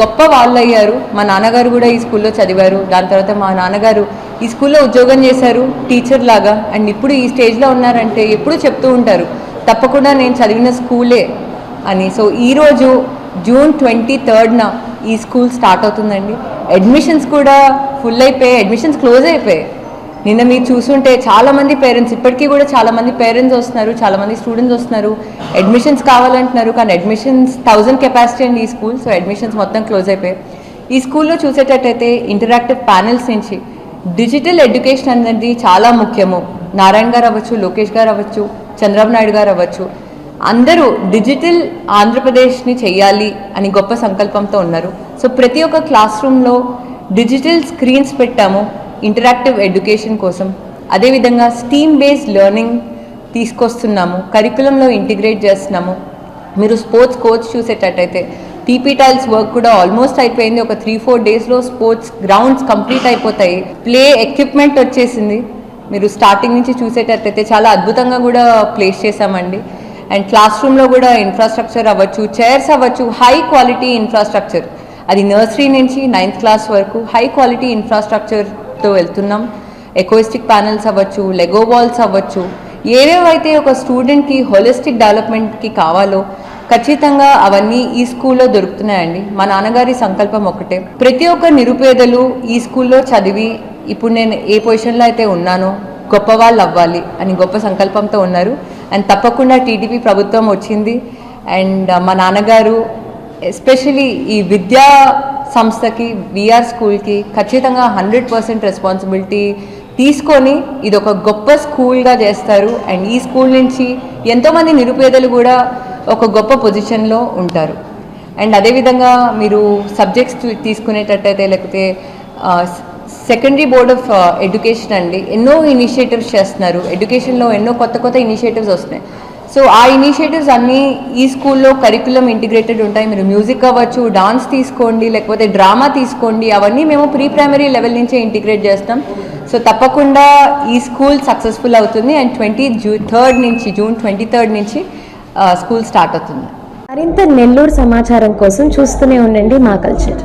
గొప్ప వాళ్ళు అయ్యారు మా నాన్నగారు కూడా ఈ స్కూల్లో చదివారు. దాని తర్వాత మా నాన్నగారు ఈ స్కూల్లో ఉద్యోగం చేశారు. టీచర్ లాగా. అండ్ ఇప్పుడు ఈ స్టేజ్లో ఉన్నారంటే ఎప్పుడు చెప్తూ ఉంటారు తప్పకుండా నేను చదివిన స్కూలే అని. సో ఈరోజు జూన్ ట్వంటీ థర్డ్న ఈ స్కూల్ స్టార్ట్ అవుతుందండి. అడ్మిషన్స్ కూడా ఫుల్ అయిపోయాయి. అడ్మిషన్స్ క్లోజ్ అయిపోయాయి. నిన్న మీరు చూసుంటే చాలా మంది పేరెంట్స్ ఇప్పటికీ కూడా చాలామంది పేరెంట్స్ వస్తున్నారు చాలామంది స్టూడెంట్స్ వస్తున్నారు. అడ్మిషన్స్ కావాలంటున్నారు కానీ అడ్మిషన్స్ థౌజండ్ కెపాసిటీ అండి ఈ స్కూల్ సో అడ్మిషన్స్ మొత్తం క్లోజ్ అయిపోయాయి. ఈ స్కూల్లో చూసేటట్టయితే ఇంటరాక్టివ్ ప్యానెల్స్ నుంచి డిజిటల్ ఎడ్యుకేషన్ అనేది చాలా ముఖ్యము. నారాయణ గారు అవ్వచ్చు లోకేష్ గారు అవ్వచ్చు చంద్రబాబు నాయుడు గారు అవ్వచ్చు. అందరూ డిజిటల్ ఆంధ్రప్రదేశ్ని చేయాలి అని గొప్ప సంకల్పంతో ఉన్నారు. సో ప్రతి ఒక్క క్లాస్ రూమ్లో డిజిటల్ స్క్రీన్స్ పెట్టాము. ఇంటరాక్టివ్ ఎడ్యుకేషన్ కోసం. అదేవిధంగా స్టీమ్ బేస్డ్ లెర్నింగ్ తీసుకొస్తున్నాము. కరికులంలో ఇంటిగ్రేట్ చేస్తున్నాము. మీరు స్పోర్ట్స్ కోచ్ చూసేటట్టయితే టీపీ టైల్స్ వర్క్ కూడా ఆల్మోస్ట్ అయిపోయింది. ఒక త్రీ ఫోర్ డేస్లో స్పోర్ట్స్ గ్రౌండ్స్ కంప్లీట్ అయిపోతాయి. ప్లే ఎక్విప్మెంట్ వచ్చేసింది. మీరు స్టార్టింగ్ నుంచి చూసేటట్టయితే చాలా అద్భుతంగా కూడా ప్లేస్ చేశామండి. అండ్ క్లాస్ రూమ్లో కూడా ఇన్ఫ్రాస్ట్రక్చర్ అవ్వచ్చు చైర్స్ అవ్వచ్చు హై క్వాలిటీ ఇన్ఫ్రాస్ట్రక్చర్ అది నర్సరీ నుంచి నైన్త్ క్లాస్ వరకు హై క్వాలిటీ ఇన్ఫ్రాస్ట్రక్చర్ ఇన్ఫ్రాస్ట్రక్చర్తో వెళ్తున్నాం. ఎకోయిస్టిక్ ప్యానల్స్ అవ్వచ్చు లెగో వాల్స్ అవ్వచ్చు. ఏవేవైతే ఒక స్టూడెంట్కి హోలిస్టిక్ డెవలప్మెంట్కి కావాలో ఖచ్చితంగా అవన్నీ ఈ స్కూల్లో దొరుకుతున్నాయండి. మా నాన్నగారి సంకల్పం ఒకటే ప్రతి ఒక్క నిరుపేదలు ఈ స్కూల్లో చదివి ఇప్పుడు నేను ఏ పొజిషన్లో అయితే ఉన్నానో గొప్ప వాళ్ళు అవ్వాలి అని గొప్ప సంకల్పంతో ఉన్నారు. అండ్ తప్పకుండా టీడీపీ ప్రభుత్వం వచ్చింది. అండ్ మా నాన్నగారు ఎస్పెషలీ ఈ విద్యా సంస్థకి విఆర్ స్కూల్కి ఖచ్చితంగా హండ్రెడ్ పర్సెంట్ రెస్పాన్సిబిలిటీ తీసుకొని ఇది ఒక గొప్ప స్కూల్గా చేస్తారు. అండ్ ఈ స్కూల్ నుంచి ఎంతోమంది నిరుపేదలు కూడా ఒక గొప్ప పొజిషన్లో ఉంటారు. అండ్ అదేవిధంగా మీరు సబ్జెక్ట్స్ తీసుకునేటట్టయితే లేకపోతే సెకండరీ బోర్డ్ ఆఫ్ ఎడ్యుకేషన్ అండి ఎన్నో ఇనిషియేటివ్స్ చేస్తున్నారు. ఎడ్యుకేషన్లో ఎన్నో కొత్త కొత్త ఇనిషియేటివ్స్ వస్తున్నాయి. సో ఆ ఇనిషియేటివ్స్ అన్నీ ఈ స్కూల్లో కరికులం ఇంటిగ్రేటెడ్ ఉంటాయి. మీరు మ్యూజిక్ అవ్వచ్చు డాన్స్ తీసుకోండి లేకపోతే డ్రామా తీసుకోండి అవన్నీ మేము ప్రీ ప్రైమరీ లెవెల్ నుంచే ఇంటిగ్రేట్ చేస్తాం. సో తప్పకుండా ఈ స్కూల్ సక్సెస్ఫుల్ అవుతుంది అండ్ ట్వంటీ జూ థర్డ్ నుంచి జూన్ ట్వంటీ థర్డ్ నుంచి స్కూల్ స్టార్ట్ అవుతుంది. మరింత నెల్లూరు సమాచారం కోసం చూస్తూనే ఉండండి మా కల్చర్.